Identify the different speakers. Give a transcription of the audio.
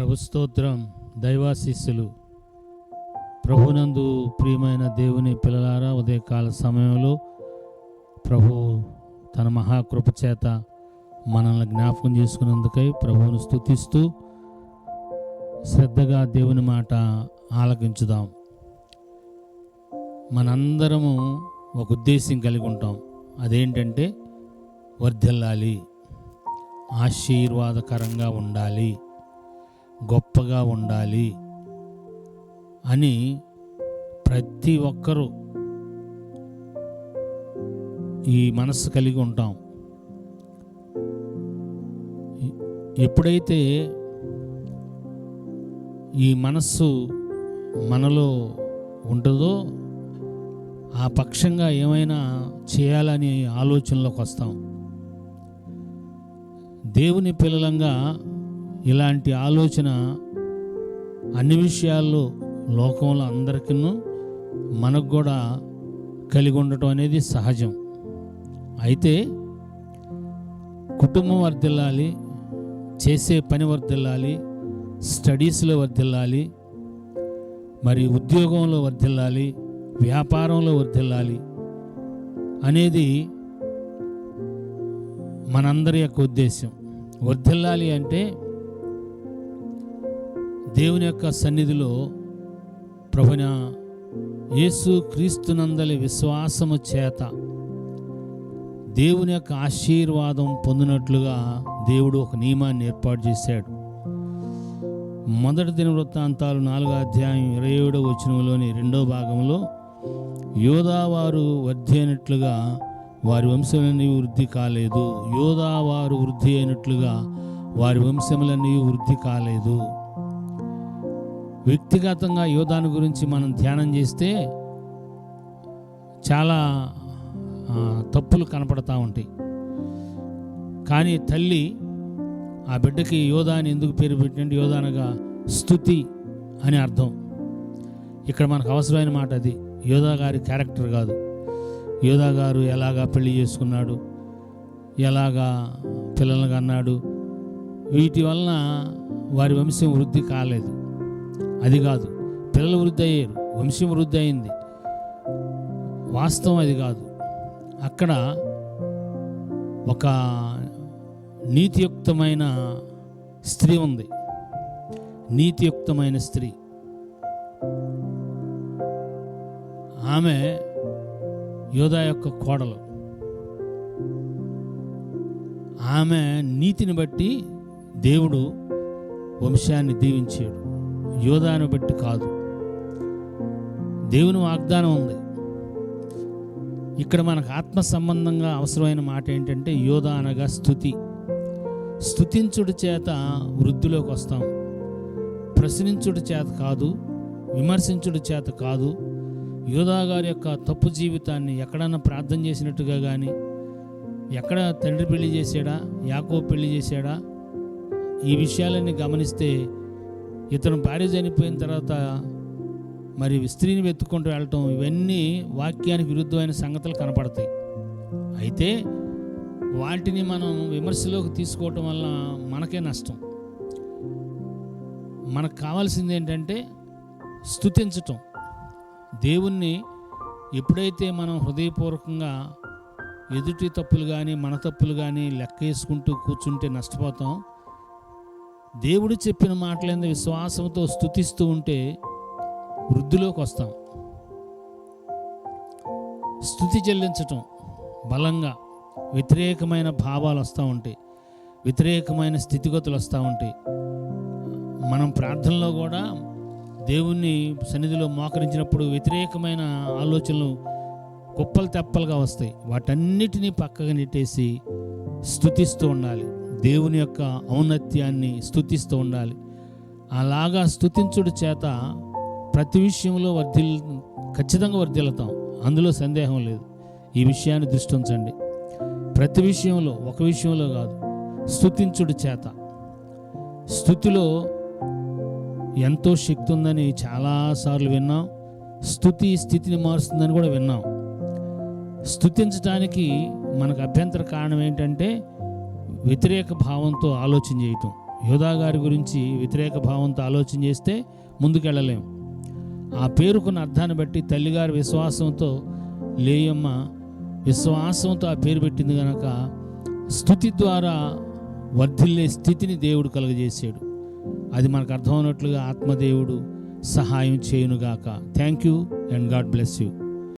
Speaker 1: ప్రభుస్తోత్రం దైవాశిస్సులు. ప్రభునందు ప్రియమైన దేవుని పిల్లలారా ఉదయకాల సమయంలో ప్రభు తన మహాకృప చేత మనల్ని జ్ఞాపకం చేసుకున్నందుకై ప్రభువును స్తుతిస్తూ శ్రద్ధగా దేవుని మాట ఆలకించుదాం. మనందరము ఒక ఉద్దేశం కలిగి ఉంటాం. అదేంటంటే వర్ధిల్లాలి ఆశీర్వాదకరంగా ఉండాలి. గొప్పగా ఉండాలి అని ప్రతి ఒక్కరూ ఈ మనస్సు కలిగి ఉంటాం. ఎప్పుడైతే ఈ మనస్సు మనలో ఉంటుందో ఆ పక్షంగా ఏమైనా చేయాలని ఆలోచనలోకి వస్తాం. దేవుని పిల్లలంగా ఇలాంటి ఆలోచన అన్ని విషయాల్లో లోకంలో అందరికీ మనకు కూడా కలిగి ఉండటం అనేది సహజం. అయితే కుటుంబం వర్దిల్లాలి చేసే పని వర్దిల్లాలి స్టడీస్లో వర్దిల్లాలి మరి ఉద్యోగంలో వర్దిల్లాలి వ్యాపారంలో వర్దిల్లాలి అనేది మనందరి యొక్క ఉద్దేశం వర్ధిల్లాలి అంటే దేవుని యొక్క సన్నిధిలో ప్రభున యేసు క్రీస్తునందలి విశ్వాసము చేత దేవుని యొక్క ఆశీర్వాదం పొందినట్లుగా దేవుడు ఒక నియమాన్ని ఏర్పాటు చేశాడు. మొదటి దిన వృత్తాంతాలు నాలుగో అధ్యాయం ఇరవై ఏడో వచనంలోని రెండో భాగంలో యోధావారు వృద్ధి అయినట్లుగా వారి వంశములన్నీ వృద్ధి కాలేదు. యోధావారు వృద్ధి అయినట్లుగా వారి వంశములన్నీ వృద్ధి కాలేదు. వ్యక్తిగతంగా యోధాను గురించి మనం ధ్యానం చేస్తే చాలా తప్పులు కనపడతా ఉంటాయి. కానీ తల్లి ఆ బిడ్డకి యోధాని ఎందుకు పేరు పెట్టండి? యోధానగా స్థుతి అని అర్థం. ఇక్కడ మనకు అవసరమైన మాట అది. యోధా గారి క్యారెక్టర్ కాదు. యోధా గారు ఎలాగా పెళ్ళి చేసుకున్నాడు? ఎలాగా పిల్లలను అన్నాడు వీటి వలన వారి వంశం వృద్ధి కాలేదు. అది కాదు. పిల్లలు వృద్ధి అయ్యారు వంశం వృద్ధి అయింది. వాస్తవం అది కాదు. అక్కడ ఒక నీతియుక్తమైన స్త్రీ ఉంది. నీతియుక్తమైన స్త్రీ. ఆమె యోధా యొక్క కోడలు. ఆమె నీతిని బట్టి దేవుడు వంశాన్ని దీవించాడు. యోధాను బట్టి కాదు. దేవుని వాగ్దానం ఉంది. ఇక్కడ మనకు ఆత్మ సంబంధంగా అవసరమైన మాట ఏంటంటే యోధ అనగా స్థుతి. స్థుతించుడి చేత వృద్ధిలోకి వస్తాం. ప్రశ్నించుడి చేత కాదు విమర్శించుడి చేత కాదు యోధా గారి యొక్క తప్పు జీవితాన్ని ఎక్కడన్నా ప్రార్థన చేసినట్టుగా కానీ ఎక్కడ తండ్రి పెళ్ళి చేశాడా యాకో పెళ్ళి చేశాడా ఈ విషయాలన్నీ గమనిస్తే ఇతను భార్య చనిపోయిన తర్వాత మరి స్త్రీని వెతుక్కుంటూ వెళ్ళటం ఇవన్నీ వాక్యానికి విరుద్ధమైన సంగతులు కనపడతాయి. అయితే వాటిని మనం విమర్శలోకి తీసుకోవటం వల్ల మనకే నష్టం. మనకు కావాల్సింది ఏంటంటే స్తుతించటం. దేవుణ్ణి ఎప్పుడైతే మనం హృదయపూర్వకంగా ఎదుటి తప్పులు కానీ మన తప్పులు కానీ లెక్క వేసుకుంటూ కూర్చుంటే నష్టపోతాం. దేవుడు చెప్పిన మాటలందు విశ్వాసంతో స్థుతిస్తూ ఉంటే వృద్ధిలోకి వస్తాం. స్థుతి చెల్లించటం బలంగా వ్యతిరేకమైన భావాలు వస్తూ ఉంటాయి. వ్యతిరేకమైన స్థితిగతులు వస్తూ ఉంటాయి. మనం ప్రార్థనలో కూడా దేవుణ్ణి సన్నిధిలో మోకరించినప్పుడు వ్యతిరేకమైన ఆలోచనలు కుప్పలు తెప్పలుగా వస్తాయి. వాటన్నిటినీ పక్కగా నెట్టేసి స్థుతిస్తూ ఉండాలి. దేవుని యొక్క ఔన్నత్యాన్ని స్థుతిస్తూ ఉండాలి. అలాగా స్థుతించుడు చేత ప్రతి విషయంలో వర్ధిల్ ఖచ్చితంగా వర్ధిల్లుతాం. అందులో సందేహం లేదు. ఈ విషయాన్ని దృష్టి ఉంచండి. ప్రతి విషయంలో ఒక విషయంలో కాదు స్థుతించుడు చేత. స్థుతిలో ఎంతో శక్తి ఉందని చాలాసార్లు విన్నాం. స్థుతి స్థితిని మారుస్తుందని కూడా విన్నాం. స్థుతించడానికి మనకు అభ్యంతర కారణం ఏంటంటే వ్యతిరేక భావంతో ఆలోచన చేయటం. యోధా గారి గురించి వ్యతిరేక భావంతో ఆలోచన చేస్తే ముందుకెళ్ళలేం. ఆ పేరుకున్న అర్థాన్ని బట్టి తల్లిగారి విశ్వాసంతో లేయమ్మ విశ్వాసంతో ఆ పేరు పెట్టింది కనుక స్థుతి ద్వారా వర్ధిల్లే స్థితిని దేవుడు కలుగజేశాడు. అది మనకు అర్థమైనట్లుగా ఆత్మదేవుడు సహాయం చేయునుగాక. Thank you and God bless you